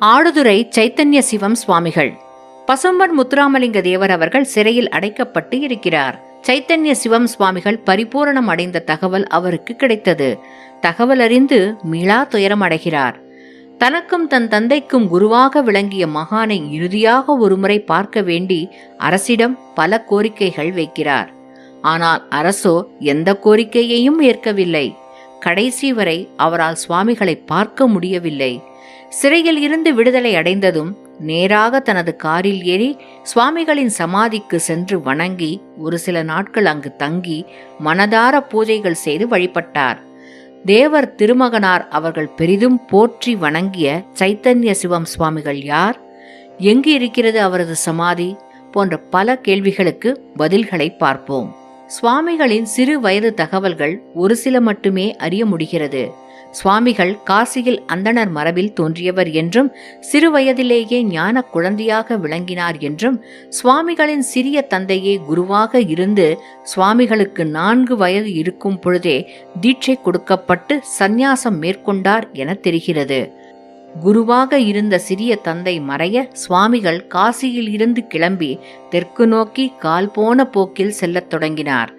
ஆடுதுறை சைத்தன்ய சிவம் சுவாமிகள். பசும்பன் முத்துராமலிங்க தேவர் அவர்கள் சிறையில் அடைக்கப்பட்டு இருக்கிறார். சைத்தன்ய சிவம் சுவாமிகள் பரிபூரணம் அடைந்த தகவல் அவருக்கு கிடைத்தது. தகவல் அறிந்து மீளா துயரம் அடைகிறார். தனக்கும் தன் தந்தைக்கும் குருவாக விளங்கிய மகானை இறுதியாக ஒருமுறை பார்க்க வேண்டி அரசிடம் பல கோரிக்கைகள் வைக்கிறார். ஆனால் அரசோ எந்த கோரிக்கையையும் ஏற்கவில்லை. கடைசி வரை அவரால் சுவாமிகளை பார்க்க முடியவில்லை. சிறையில் இருந்து விடுதலை அடைந்ததும் நேராக தனது காரில் ஏறி சுவாமிகளின் சமாதிக்கு சென்று வணங்கி ஒரு சில நாட்கள் அங்கு தங்கி மனதார பூஜைகள் செய்து வழிபட்டார். தேவர் திருமகனார் அவர்கள் பெரிதும் போற்றி வணங்கிய சைத்தன்ய சிவம் சுவாமிகள் யார்? எங்கு இருக்கிறது அவரது சமாதி? போன்ற பல கேள்விகளுக்கு பதில்களை பார்ப்போம். சுவாமிகளின் சிறு வயது தகவல்கள் ஒரு சில மட்டுமே அறிய முடிகிறது. சுவாமிகள் காசியில் அந்தணர் மரபில் தோன்றியவர் என்றும் சிறுவயதிலேயே ஞான குழந்தையாக விளங்கினார் என்றும் சுவாமிகளின் சிறிய தந்தையே குருவாக இருந்து சுவாமிகளுக்கு நான்கு வயது இருக்கும் பொழுதே தீட்சை கொடுக்கப்பட்டு சந்நியாசம் மேற்கொண்டார் என தெரிகிறது. குருவாக இருந்த சிறிய தந்தை மறைய சுவாமிகள் காசியில் இருந்து கிளம்பி தெற்கு நோக்கி கால் போன போக்கில் செல்லத் தொடங்கினார்.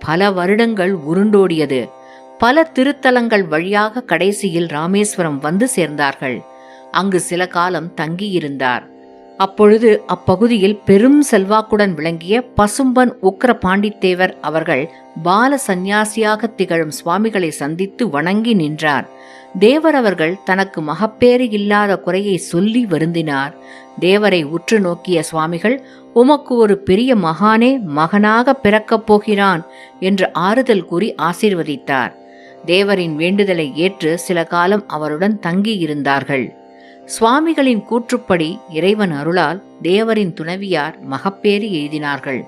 பல வருடங்கள் உருண்டோடியது. பல திருத்தலங்கள் வழியாக கடைசியில் ராமேஸ்வரம் வந்து சேர்ந்தார்கள். அங்கு சில காலம் தங்கியிருந்தார். அப்பொழுது அப்பகுதியில் பெரும் செல்வாக்குடன் விளங்கிய பசும்பன் உக்ர பாண்டித்தேவர் அவர்கள் பால சந்நியாசியாக திகழும் சுவாமிகளை சந்தித்து வணங்கி நின்றார். தேவரவர்கள் தனக்கு மகப்பேறு இல்லாத குறையை சொல்லி வருந்தினார். தேவரை உற்று நோக்கிய சுவாமிகள் உமக்கு ஒரு பெரிய மகானே மகனாக பிறக்கப் போகிறான் என்று ஆறுதல் கூறி ஆசீர்வதித்தார். தேவரின் வேண்டுதலை ஏற்று சில காலம் அவருடன் தங்கியிருந்தார்கள். சுவாமிகளின் கூற்றுப்படி இறைவன் அருளால் தேவரின் துணவியார் மகப்பேறு எழுதினார்கள்.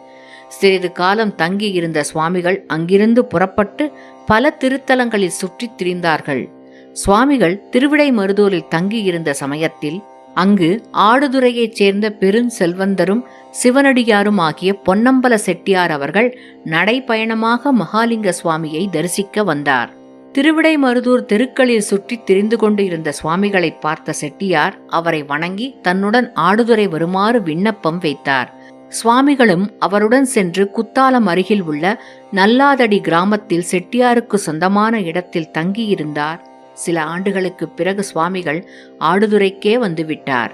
சிறிது காலம் தங்கியிருந்த சுவாமிகள் அங்கிருந்து புறப்பட்டு பல திருத்தலங்களில் சுற்றித் திரிந்தார்கள். சுவாமிகள் திருவிடை மருதூரில் தங்கியிருந்த சமயத்தில் அங்கு ஆடுதுறையைச் சேர்ந்த பெருஞ்செல்வந்தரும் சிவனடியாரும் ஆகிய பொன்னம்பல செட்டியார் அவர்கள் நடைப்பயணமாக மகாலிங்க சுவாமியை தரிசிக்க வந்தார். திருவிடை மருதூர் தெருக்களில் சுற்றித் திரிந்து கொண்டு இருந்த சுவாமிகளை பார்த்த செட்டியார் அவரை வணங்கி தன்னுடன் ஆடுதுறை வருமாறு விண்ணப்பம் வைத்தார். சுவாமிகளும் அவருடன் சென்று குத்தாலம் அருகில் உள்ள நல்லாதடி கிராமத்தில் செட்டியாருக்கு சொந்தமான இடத்தில் தங்கியிருந்தார். சில ஆண்டுகளுக்கு பிறகு சுவாமிகள் ஆடுதுறைக்கே வந்துவிட்டார்.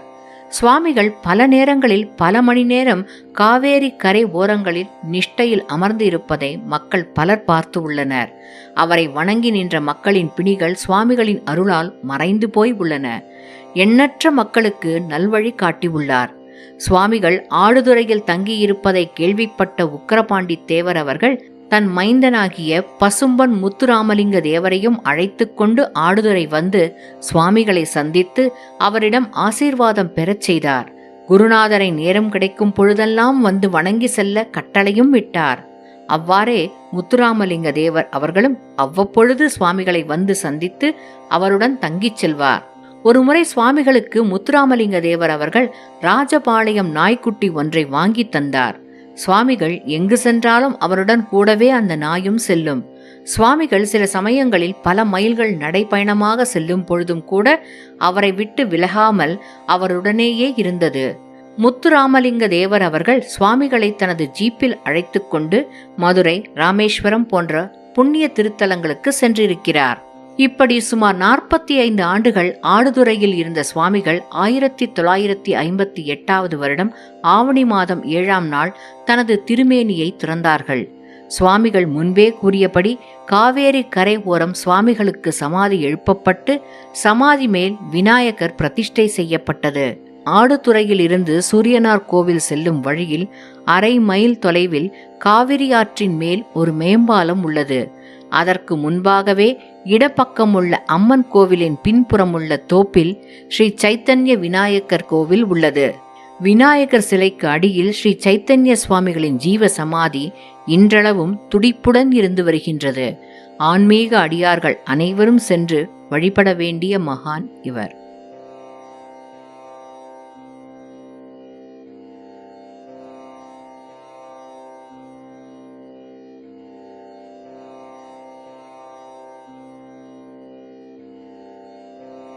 சுவாமிகள் பல நேரங்களில் பல மணி நேரம் காவேரி கரை ஓரங்களில் நிஷ்டையில் அமர்ந்து இருப்பதை மக்கள் பலர் பார்த்து உள்ளனர். அவரை வணங்கி நின்ற மக்களின் பிணிகள் சுவாமிகளின் அருளால் மறைந்து போய் உள்ளன. எண்ணற்ற மக்களுக்கு நல்வழி காட்டியுள்ளார் சுவாமிகள் ஆடுதுறையில் தங்கியிருப்பதை கேள்விப்பட்ட உக்கரபாண்டி தேவர் அவர்கள் தன் மைந்தனாகிய பசும்பன் முத்துராமலிங்க தேவரையும் அழைத்து கொண்டு ஆடுதுறை வந்து சுவாமிகளை சந்தித்து அவரிடம் ஆசீர்வாதம் பெறச் செய்தார். குருநாதரை நேரம் கிடைக்கும் பொழுதெல்லாம் வந்து வணங்கி செல்ல கட்டளையும் விட்டார் அவ்வாறே முத்துராமலிங்க தேவர் அவர்களும் அவ்வப்பொழுது சுவாமிகளை வந்து சந்தித்து அவருடன் தங்கிச் செல்வார். ஒருமுறை சுவாமிகளுக்கு முத்துராமலிங்க தேவர் அவர்கள் ராஜபாளையம் நாய்க்குட்டி ஒன்றை வாங்கி தந்தார். சுவாமிகள் எங்கு சென்றாலும் அவருடன் கூடவே அந்த நாயும் செல்லும். சுவாமிகள் சில சமயங்களில் பல மைல்கள் நடைப்பயணமாக செல்லும் பொழுதும் கூட அவரை விட்டு விலகாமல் அவருடனேயே இருந்தது. முத்துராமலிங்க தேவர் அவர்கள் சுவாமிகளை தனது ஜீப்பில் அழைத்துக்கொண்டு மதுரை ராமேஸ்வரம் போன்ற புண்ணிய திருத்தலங்களுக்கு சென்றிருக்கிறார். இப்படி சுமார் நாற்பத்தி ஐந்து ஆண்டுகள் ஆடுதுறையில் இருந்த சுவாமிகள் ஆயிரத்தி தொள்ளாயிரத்தி ஐம்பத்தி எட்டாவது வருடம் ஆவணி மாதம் ஏழாம் நாள் தனது திருமேனியை துறந்தார்கள். சுவாமிகள் முன்பே கூறியபடி காவேரி கரை ஓரம் சுவாமிகளுக்கு சமாதி எழுப்பப்பட்டு சமாதி மேல் விநாயகர் பிரதிஷ்டை செய்யப்பட்டது. ஆடுதுறையில் இருந்து சூரியனார் கோவில் செல்லும் வழியில் அரை மைல் தொலைவில் காவிரி ஆற்றின் மேல் ஒரு மேம்பாலம் உள்ளது. அதற்கு முன்பாகவே இடப்பக்கமுள்ள அம்மன் கோவிலின் பின்புறமுள்ள தோப்பில் ஸ்ரீ சைத்தன்ய விநாயகர் கோவில் உள்ளது. விநாயகர் சிலைக்கு அடியில் ஸ்ரீ சைத்தன்ய சுவாமிகளின் ஜீவ சமாதி இன்றளவும் துடிப்புடன் இருந்து வருகின்றது. ஆன்மீக அடியார்கள் அனைவரும் சென்று வழிபட வேண்டிய மகான் இவர்.